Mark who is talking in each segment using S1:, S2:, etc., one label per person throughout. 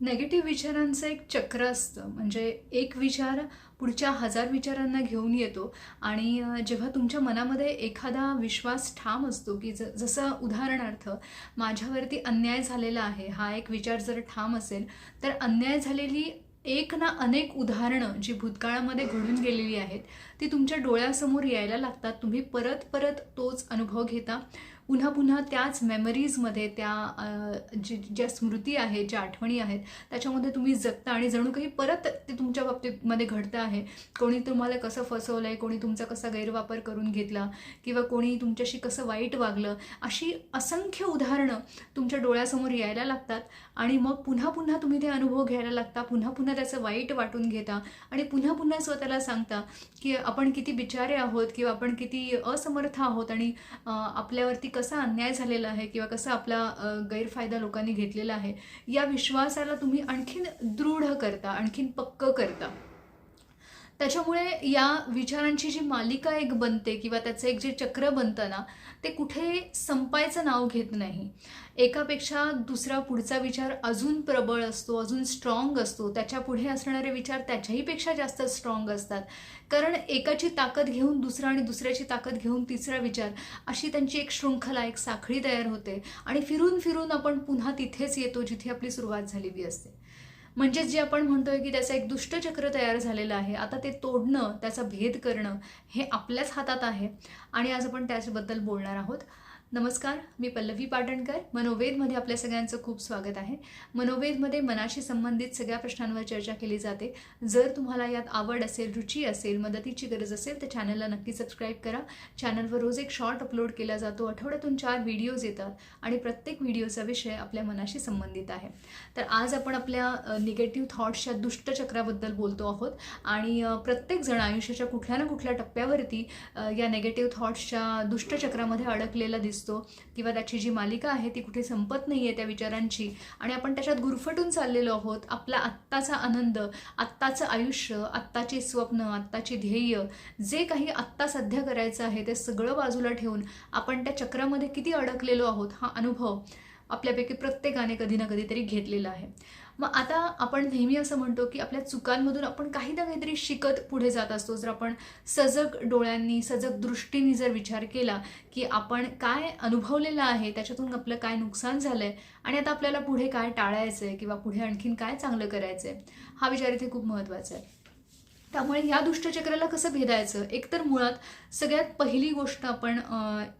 S1: Negative विचारांचं एक चक्र असतं. म्हणजे एक विचार पुढच्या हजार विचारांना घेऊन येतो. आणि जेव्हा तुमच्या मनामध्ये एखादा विश्वास ठाम असतो की ज जसं उदाहरणार्थ माझ्यावरती अन्याय झालेला आहे हा एक विचार जर ठाम असेल तर अन्याय झालेली एक ना अनेक उदाहरणं जी भूतकाळामध्ये घडून गेलेली आहेत ती तुमच्या डोळ्यासमोर यायला लागतात. तुम्ही परत परत तोच अनुभव घेता. पुन्हा पुन्हा त्याच मेमरीजमध्ये त्या जी ज्या स्मृती आहेत ज्या आठवणी आहेत त्याच्यामध्ये तुम्ही जगता आणि जणू काही परत ते तुमच्या बाबतीमध्ये घडतं आहे. कोणी तुम्हाला कसं फसवलं आहे कोणी तुमचा कसा गैरवापर करून घेतला किंवा कोणी तुमच्याशी कसं वाईट वागलं अशी असंख्य उदाहरणं तुमच्या डोळ्यासमोर यायला लागतात. आणि मग पुन्हा पुन्हा तुम्ही ते अनुभव घ्यायला लागता. पुन्हा पुन्हा त्याचं वाईट वाटून घेता. आणि पुन्हा पुन्हा स्वतःला सांगता की आपण किती बिचारे आहोत किंवा आपण किती असमर्थ आहोत आणि आपल्यावरती कसा अन्याय झालेला आहे किंवा कसा आपला गैरफायदा लोकांनी घेतलेला आहे या विश्वासाला तुम्ही आणखीन दृढ करता आणखीन पक्क करता. त्याच्यामुळे या विचारांची जी मालिका एक बनते किंवा त्याचं एक जे चक्र बनतं ना ते कुठे संपायचं नाव घेत नाही. एकापेक्षा दुसरा पुढचा विचार अजून प्रबळ असतो अजून स्ट्रॉंग असतो. त्याच्या पुढे असणारे विचार त्याच्याहीपेक्षा जास्त स्ट्रॉंग असतात. कारण एकाची ताकद घेऊन दुसरा आणि दुसऱ्याची ताकद घेऊन तिसरा विचार अशी त्यांची एक शृंखला एक साखळी तयार होते. आणि फिरून फिरून आपण पुन्हा तिथेच येतो जिथे आपली सुरुवात झालेली असते. म्हणजेच जे आपण म्हणतोय की त्याचं एक दुष्टचक्र तयार झालेलं आहे आता ते तोडणं त्याचा भेद करणं हे आपल्याच हातात आहे. आणि आज आपण त्याच्याबद्दल बोलणार आहोत. नमस्कार मी पल्लवी पाटणकर. मनोवेदमध्ये आपल्या सगळ्यांचं खूप स्वागत आहे. मनोवेदमध्ये मनाशी संबंधित सगळ्या प्रश्नांवर चर्चा केली जाते. जर तुम्हाला यात आवड असेल रुची असेल मदतीची गरज असेल तर चॅनलला नक्की सबस्क्राईब करा. चॅनलवर रोज एक शॉर्ट अपलोड केला जातो. आठवड्यातून चार व्हिडिओज येतात आणि प्रत्येक व्हिडिओचा विषय आपल्या मनाशी संबंधित आहे. तर आज आपण आपल्या निगेटिव्ह थॉट्सच्या दुष्टचक्राबद्दल बोलतो आहोत. आणि प्रत्येकजण आयुष्याच्या कुठल्या ना कुठल्या टप्प्यावरती या निगेटिव्ह थॉट्सच्या दुष्टचक्रामध्ये अडकलेला दिसतो. किंवा त्याची जी मालिका आहे ती कुठे संपत नाही आहे त्या विचारांची. आणि आपण त्याच्यात गुरफटून चाललेलो आहोत. आपला आत्ताचा आनंद आत्ताचं आयुष्य आत्ताची स्वप्न आत्ताची ध्येय जे काही आत्ता सध्या करायचं आहे ते सगळं बाजूला ठेवून आपण त्या चक्रामध्ये किती अडकलेलो आहोत हा अनुभव आपल्यापैकी प्रत्येकाने कधी ना कधीतरी घेतलेला आहे. मग आता आपण नेहमी असं म्हणतो की आपल्या चुकांमधून आपण काही ना काहीतरी शिकत पुढे जात असतो. जर आपण सजग डोळ्यांनी सजग दृष्टीने जर विचार केला की आपण काय अनुभवलेलं आहे त्याच्यातून आपलं काय नुकसान झालं आहे आणि आता आपल्याला पुढे काय टाळायचं आहे किंवा पुढे आणखीन काय चांगलं करायचं आहे हा विचार इथे खूप महत्त्वाचा आहे. त्यामुळे या दुष्टचक्राला कसं भेदायचं? एकतर मुळात सगळ्यात पहिली गोष्ट आपण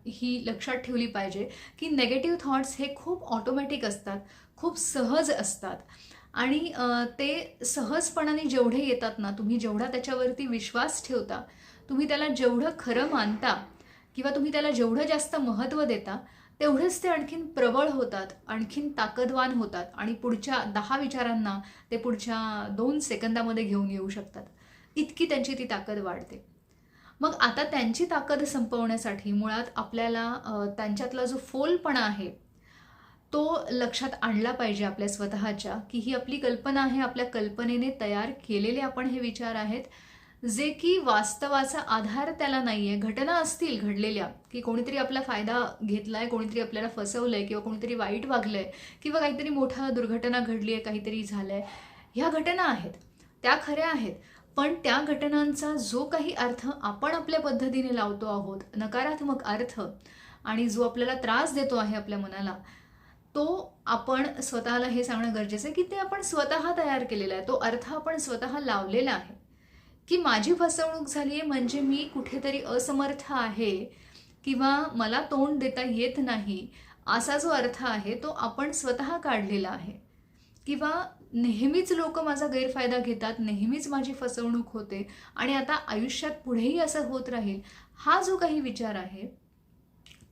S1: ही लक्षात ठेवली पाहिजे की नेगेटिव्ह थॉट्स हे खूप ऑटोमॅटिक असतात खूप सहज असतात. आणि ते सहजपणाने जेवढे येतात ना तुम्ही जेवढा त्याच्यावरती विश्वास ठेवता तुम्ही त्याला जेवढं खरं मानता किंवा तुम्ही त्याला जेवढं जास्त महत्त्व देता तेवढेच ते आणखीन प्रबळ होतात आणखीन ताकदवान होतात आणि पुढच्या दहा विचारांना ते पुढच्या दोन सेकंदामध्ये घेऊन येऊ शकतात. इतकी त्यांची ती ताकद वाढते. मग आता त्यांची ताकद संपवण्यासाठी मुळात आपल्याला त्यांच्यातला जो फोलपणा आहे तो लक्षात आणला पाहिजे आपल्या स्वतःच्या की ही आपली कल्पना आहे आपल्या कल्पनेने तयार केलेले आपण हे विचार आहेत जे की वास्तवाचा आधार त्याला नाही आहे घटना असतील घडलेल्या की कोणीतरी आपला फायदा घेतलाय कोणीतरी आपल्याला फसवलंय किंवा कोणीतरी वाईट वागलंय किंवा काहीतरी मोठा दुर्घटना घडली आहे काहीतरी झालंय ह्या घटना आहेत. त्या खऱ्या आहेत. पण त्या घटनांचा जो काही अर्थ आपण आपल्या पद्धतीने लावतो आहोत नकारात्मक अर्थ आणि जो आपल्याला त्रास देतो आहे आपल्या मनाला तो आपण स्वतःला हे सांगणं गरजेचं आहे की ते आपण स्वतः तयार केलेला आहे. तो अर्थ आपण स्वतः लावलेला आहे. की माझी फसवणूक झाली आहे म्हणजे मी कुठेतरी असमर्थ आहे किंवा मला तोंड देता येत नाही असा जो अर्थ आहे तो आपण स्वतः काढलेला आहे. किंवा नेहमीच लोक माझा गैरफायदा घेतात नेहमीच माझी फसवणूक होते आणि आता आयुष्यात पुढेही असं होत राहील हा जो काही विचार आहे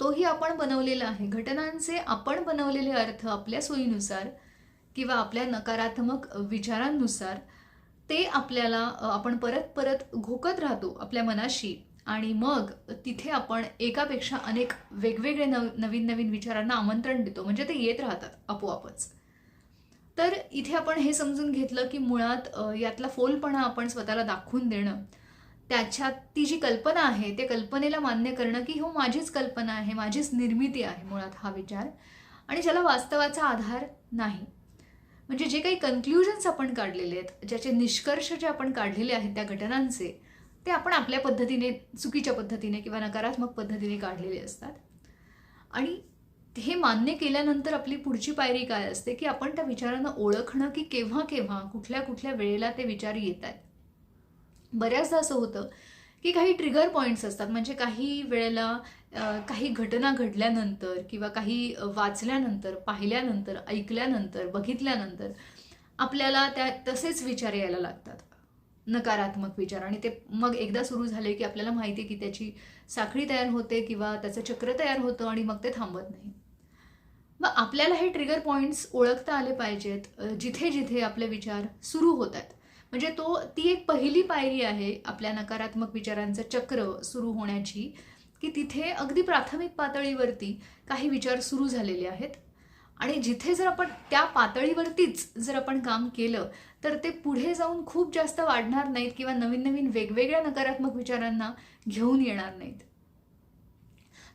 S1: तोही आपण बनवलेला आहे. घटनांचे आपण बनवलेले अर्थ आपल्या सोयीनुसार किंवा आपल्या नकारात्मक विचारांनुसार ते आपल्याला आपण परत परत घोकत राहतो आपल्या मनाशी आणि मग तिथे आपण एकापेक्षा अनेक वेगवेगळे नव नवीन नवीन विचारांना आमंत्रण देतो. म्हणजे ते येत राहतात आपोआपच. तर इथे आपण हे समजून घेतलं की मुळात यातला फोलपणा आपण स्वतःला दाखवून देणं त्याच्यात ती जी कल्पना आहे त्या कल्पनेला मान्य करणं की हो माझीच कल्पना आहे माझीच निर्मिती आहे मुळात हा विचार. आणि ज्याला वास्तवाचा आधार नाही. म्हणजे जे काही कन्क्ल्युजन्स आपण काढलेले आहेत ज्याचे निष्कर्ष जे आपण काढलेले आहेत त्या घटनांचे ते आपण आपल्या पद्धतीने चुकीच्या पद्धतीने किंवा नकारात्मक पद्धतीने काढलेले असतात. आणि हे मान्य केल्यानंतर आपली पुढची पायरी काय असते? की आपण त्या विचारांना ओळखणं की केव्हा केव्हा कुठल्या कुठल्या वेळेला ते विचार येत आहेत? बऱ्याचदा असं होतं की काही ट्रिगर पॉईंट्स असतात. म्हणजे काही वेळेला काही घटना घडल्यानंतर किंवा काही वाचल्यानंतर पाहिल्यानंतर ऐकल्यानंतर बघितल्यानंतर आपल्याला त्या तसेच विचार यायला लागतात. नकारात्मक विचार. आणि ते मग एकदा सुरू झाले की आपल्याला माहिती आहे की त्याची साखळी तयार होते किंवा त्याचं चक्र तयार होतं आणि मग ते थांबत नाही. मग आपल्याला हे ट्रिगर पॉईंट्स ओळखता आले पाहिजेत जिथे जिथे आपले विचार सुरू होत आहेत म्हणजे तो ती एक पहिली पायरी आहे आपल्या नकारात्मक विचारांचं चक्र सुरू होण्याची की तिथे अगदी प्राथमिक पातळीवरती काही विचार सुरू झालेले आहेत. आणि जिथे जर आपण त्या पातळीवरतीच जर आपण काम केलं तर ते पुढे जाऊन खूप जास्त वाढणार नाहीत किंवा नवीन नवीन वेगवेगळ्या नकारात्मक विचारांना घेऊन येणार नाहीत.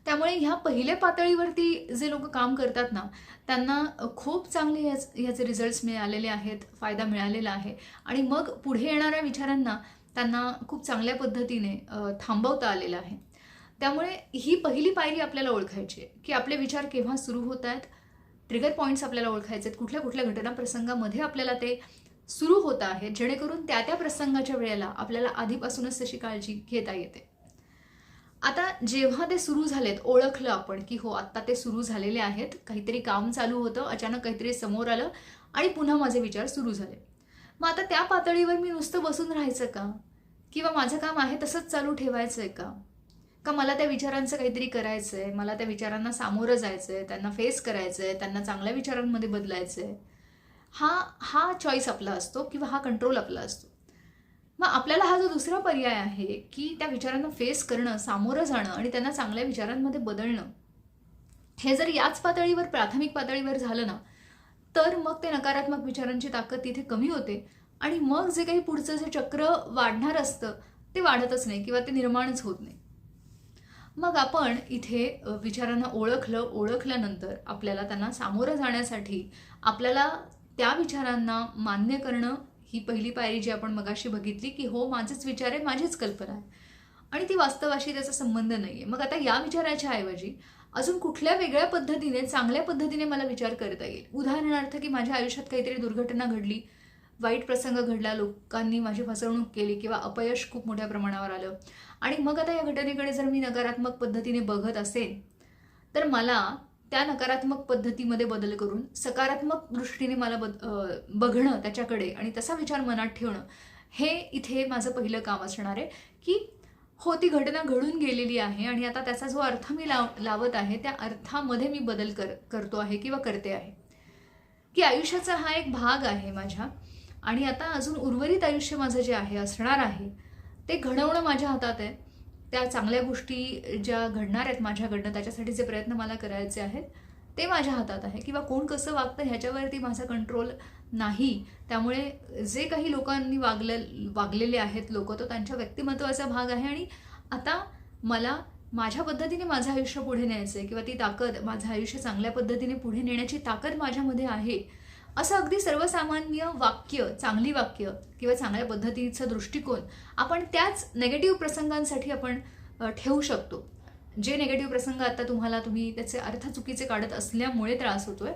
S1: त्यामुळे ह्या पहिल्या पातळीवरती जे लोक काम करतात ना त्यांना खूप चांगले ह्याच ह्याचे रिझल्ट्स मिळालेले आहेत फायदा मिळालेला आहे. आणि मग पुढे येणाऱ्या विचारांना त्यांना खूप चांगल्या पद्धतीने थांबवता आलेलं आहे. त्यामुळे ही पहिली पायरी आपल्याला ओळखायची आहे की आपले विचार केव्हा सुरू होत आहेत ट्रिगर पॉईंट्स आपल्याला ओळखायचे आहेत कुठल्या कुठल्या घटना प्रसंगामध्ये आपल्याला ते सुरू होत आहेत जेणेकरून त्या त्या प्रसंगाच्या वेळेला आपल्याला आधीपासूनच तशी काळजी घेता येते. आता जेव्हा ते सुरू झालेत ओळखलं आपण की हो आत्ता ते सुरू झालेले आहेत काहीतरी काम चालू होतं अचानक काहीतरी समोर आलं आणि पुन्हा माझे विचार सुरू झाले. मग आता त्या पातळीवर मी नुसतं बसून राहायचं का? किंवा माझं काम आहे तसंच चालू ठेवायचं आहे का? का मला त्या विचारांचं काहीतरी करायचं आहे मला त्या विचारांना सामोरं जायचं आहे त्यांना फेस करायचं आहे त्यांना चांगल्या विचारांमध्ये बदलायचं आहे हा हा चॉईस आपला असतो किंवा हा कंट्रोल आपला असतो? मग आपल्याला हा जो दुसरा पर्याय आहे की त्या विचारांना फेस करणं सामोरं जाणं आणि त्यांना चांगल्या विचारांमध्ये बदलणं हे जर याच पातळीवर प्राथमिक पातळीवर झालं ना तर मग ते नकारात्मक विचारांची ताकद तिथे कमी होते आणि मग जे काही पुढचं जे चक्र वाढणार असतं ते वाढतच नाही किंवा ते निर्माणच होत नाही. मग आपण इथे विचारांना ओळखलं ओळखल्यानंतर आपल्याला त्यांना सामोरं जाण्यासाठी आपल्याला त्या विचारांना मान्य करणं ही पहिली पायरी जी आपण मगाशी बघितली की हो माझेच विचार आहे माझीच कल्पना आहे. आणि ती वास्तवाशी त्याचा संबंध नाही आहे मग आता या विचाराच्या ऐवजी अजून कुठल्या वेगळ्या पद्धतीने चांगल्या पद्धतीने मला विचार करता येईल? उदाहरणार्थ की माझ्या आयुष्यात काहीतरी दुर्घटना घडली वाईट प्रसंग घडला लोकांनी माझी फसवणूक केली किंवा अपयश खूप मोठ्या प्रमाणावर आलं. आणि मग आता या घटनेकडे जर मी नकारात्मक पद्धतीने बघत असेल तर मला त्या नकारात्मक पद्धतीमध्ये बदल करून सकारात्मक दृष्टीने मला बद बघणं त्याच्याकडे आणि तसा विचार मनात ठेवणं हे इथे माझं पहिलं काम असणार आहे की हो ती घटना घडून गेलेली आहे आणि आता त्याचा जो अर्थ मी लाव लावत आहे त्या अर्थामध्ये मी बदल कर करतो आहे किंवा करते आहे. की आयुष्याचा हा एक भाग आहे माझ्या आणि आता अजून उर्वरित आयुष्य माझं जे आहे असणार आहे ते घडवणं माझ्या हातात आहे. त्या चांगल्या गोष्टी ज्या घडणार आहेत माझ्याकडनं त्याच्यासाठी जे प्रयत्न मला करायचे आहेत ते माझ्या हातात आहे. किंवा कोण कसं वागतं ह्याच्यावरती माझा कंट्रोल नाही. त्यामुळे जे काही लोकांनी वागले वागलेले आहेत लोक तो त्यांच्या व्यक्तिमत्वाचा भाग आहे. आणि आता मला माझ्या पद्धतीने माझं आयुष्य पुढे न्यायचं आहे किंवा ती ताकद माझं आयुष्य चांगल्या पद्धतीने पुढे नेण्याची ताकद माझ्यामध्ये आहे असं अगदी सर्वसामान्य वाक्य चांगली वाक्य किंवा चांगल्या पद्धतीचा दृष्टिकोन आपण त्याच नेगेटिव्ह प्रसंगांसाठी आपण ठेवू शकतो. जे नेगेटिव्ह प्रसंग आता तुम्हाला तुम्ही त्याचे अर्थ चुकीचे काढत असल्यामुळे त्रास होतोय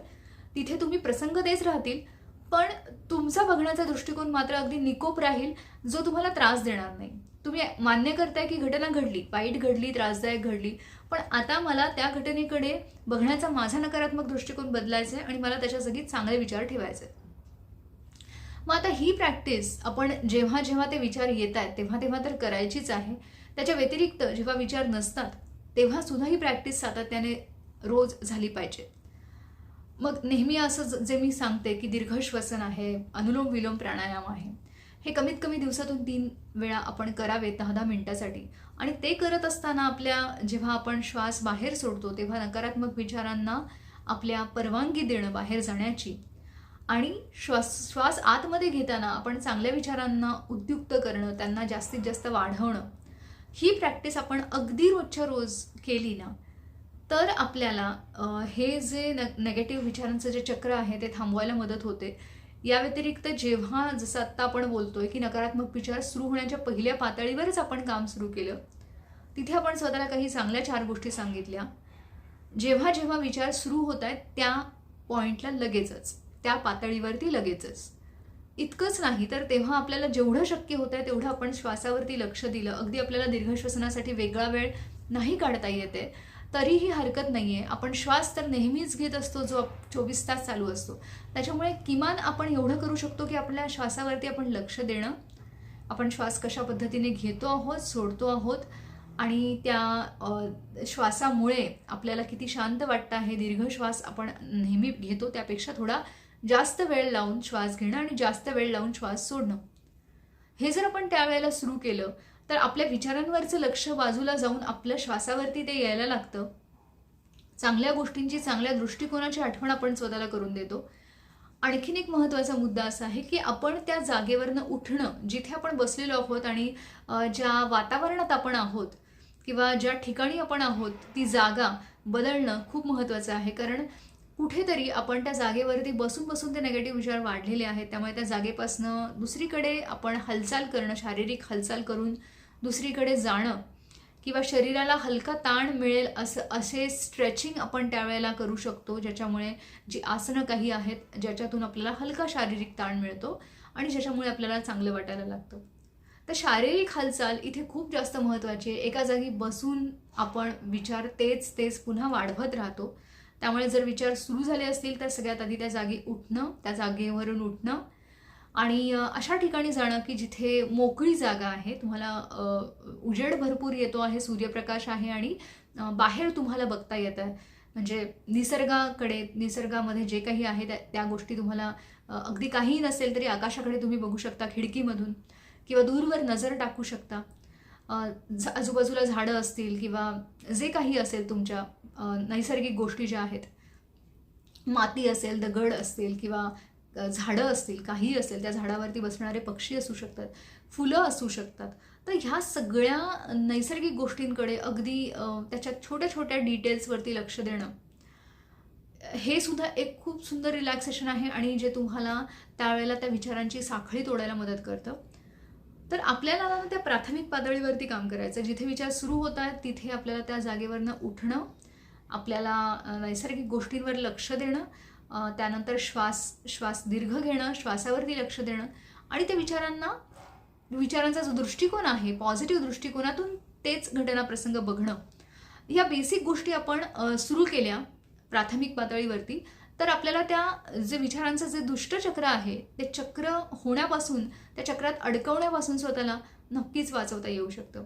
S1: तिथे तुम्ही प्रसंग देच राहतील पण तुमचा बघण्याचा दृष्टिकोन मात्र अगदी निकोप राहील जो तुम्हाला त्रास देणार नाही. तुम्ही मान्य करताय की घटना घडली वाईट घडली त्रासदायक घडली पण आता मला त्या घटनेकडे बघण्याचा माझा नकारात्मक दृष्टिकोन बदलायचा आहे आणि मला त्याच्या जागी चांगले विचार ठेवायचे आहेत. मग आता ही प्रॅक्टिस आपण जेव्हा जेव्हा ते विचार येत आहेत तेव्हा तेव्हा तर करायचीच आहे. त्याच्या व्यतिरिक्त जेव्हा विचार नसतात तेव्हा सुद्धा ही प्रॅक्टिस सातत्याने रोज झाली पाहिजे. मग नेहमी असं ज- जे मी सांगते की दीर्घश्वसन आहे अनुलोम विलोम प्राणायाम आहे. हे कमीत कमी दिवसातून तीन वेळा आपण करावे दहा दहा मिनटासाठी. आणि ते करत असताना आपल्या जेव्हा आपण श्वास बाहेर सोडतो तेव्हा नकारात्मक विचारांना आपल्या परवानगी देणं बाहेर जाण्याची. आणि श्वास श्वास आतमध्ये घेताना आपण चांगल्या विचारांना उद्युक्त करणं त्यांना जास्तीत जास्त वाढवणं ही प्रॅक्टिस आपण अगदी रोजच्या रोज केली ना तर आपल्याला हे जे न नेगेटिव्ह विचारांचं जे चक्र आहे ते थांबवायला मदत होते. या व्यतिरिक्त जेव्हा जसं आत्ता आपण बोलतोय की नकारात्मक विचार सुरू होण्याच्या पहिल्या पातळीवरच आपण काम सुरू केलं तिथे आपण स्वतःला काही चांगल्या चार गोष्टी सांगितल्या. जेव्हा जेव्हा विचार सुरू होत आहेत त्या पॉईंटला लगेचच त्या पातळीवरती लगेचच. इतकंच नाही तर तेव्हा आपल्याला जेवढं शक्य होतं आहे तेवढं आपण श्वासावरती लक्ष दिलं. अगदी आपल्याला दीर्घ श्वसनासाठी वेगळा वेळ नाही काढता येते तरीही हरकत नाही आहे आपण श्वास तर नेहमीच घेत असतो जो चोवीस तास चालू असतो. त्याच्यामुळे किमान आपण एवढं करू शकतो की आपल्या श्वासावरती आपण लक्ष देणं आपण श्वास कशा पद्धतीने घेतो आहोत सोडतो आहोत आणि त्या श्वासामुळे आपल्याला किती शांत वाटतं आहे दीर्घ श्वास आपण नेहमी घेतो त्यापेक्षा थोडा जास्त वेळ लावून श्वास घेणं आणि जास्त वेळ लावून श्वास सोडणं. हे जर आपण त्यावेळेला सुरू केलं तर आपल्या विचारांवरचं लक्ष बाजूला जाऊन आपल्या श्वासावरती ते यायला लागतं. चांगल्या गोष्टींची चांगल्या दृष्टिकोनाची आठवण आपण स्वतःला करून देतो. आणखीन एक महत्त्वाचा मुद्दा असा आहे की आपण त्या जागेवरनं उठणं जिथे आपण बसलेलो आहोत आणि ज्या वातावरणात आपण आहोत किंवा ज्या ठिकाणी आपण आहोत ती जागा बदलणं खूप महत्त्वाचं आहे. कारण कुठेतरी आपण त्या जागेवरती बसून बसून ते नेगेटिव्ह विचार वाढलेले आहेत. त्यामुळे त्या जागेपासनं दुसरीकडे आपण हालचाल करणं शारीरिक हालचाल करून दुसरीकडे जाणं किंवा शरीराला हलका ताण मिळेल असं असे स्ट्रेचिंग आपण त्यावेळेला करू शकतो ज्याच्यामुळे जी आसनं काही आहेत ज्याच्यातून आपल्याला हलका शारीरिक ताण मिळतो आणि ज्याच्यामुळे आपल्याला चांगलं वाटायला लागतं. तर शारीरिक हालचाल इथे खूप जास्त महत्त्वाची आहे. एका जागी बसून आपण विचार तेच तेच पुन्हा वाढवत राहतो. त्यामुळे जर विचार सुरू झाले असतील तर सगळ्यात आधी त्या जागी उठणं त्या जागेवरून उठणं. आणि अशा ठिकाणी जाणं की जिथे मोकळी जागा आहे तुम्हाला उजेड भरपूर येतो आहे सूर्यप्रकाश आहे आणि बाहेर तुम्हाला बघता येत आहे. म्हणजे निसर्गाकडे निसर्गामध्ये जे काही आहे त्या त्या गोष्टी तुम्हाला अगदी काहीही नसेल तरी आकाशाकडे तुम्ही बघू शकता खिडकीमधून किंवा दूरवर नजर टाकू शकता. आजूबाजूला झाडं असतील किंवा जे काही असेल तुमच्या नैसर्गिक गोष्टी ज्या आहेत माती असेल दगड असतील किंवा झाडं असतील काही असेल त्या झाडावरती बसणारे पक्षी असू शकतात फुलं असू शकतात. तर ह्या सगळ्या नैसर्गिक गोष्टींकडे अगदी त्याच्या छोट्या छोट्या डिटेल्सवरती लक्ष देणं हे सुद्धा एक खूप सुंदर रिलॅक्सेशन आहे आणि जे तुम्हाला त्यावेळेला त्या विचारांची साखळी तोडायला मदत करतं. तर आपल्याला ना त्या प्राथमिक पातळीवरती काम करायचं जिथे विचार सुरू होत आहेत तिथे आपल्याला त्या जागेवरनं उठणं आपल्याला नैसर्गिक गोष्टींवर लक्ष देणं त्यानंतर श्वास श्वास दीर्घ घेणं श्वासावरती लक्ष देणं आणि त्या विचारांना विचारांचा जो दृष्टिकोन आहे पॉझिटिव्ह दृष्टिकोनातून तेच घटना प्रसंग बघणं. या बेसिक गोष्टी आपण सुरू केल्या प्राथमिक पातळीवरती. तर आपल्याला त्या जे विचारांचं जे दुष्टचक्र आहे ते चक्र होण्यापासून त्या चक्रात अडकवण्यापासून स्वतःला नक्कीच वाचवता येऊ शकतं.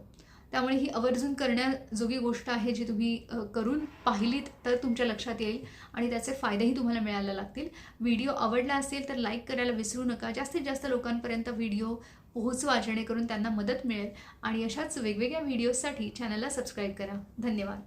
S1: त्यामुळे ही आवर्जून करण्याजोगी गोष्ट आहे जी तुम्ही करून पाहिलीत तर तुमच्या लक्षात येईल आणि त्याचे फायदेही तुम्हाला मिळायला लागतील. व्हिडिओ आवडला असेल तर लाईक करायला विसरू नका. जास्तीत जास्त लोकांपर्यंत व्हिडिओ पोहोचवा जेणेकरून त्यांना मदत मिळेल. आणि अशाच वेगवेगळ्या व्हिडिओजसाठी चॅनलला सबस्क्राईब करा. धन्यवाद.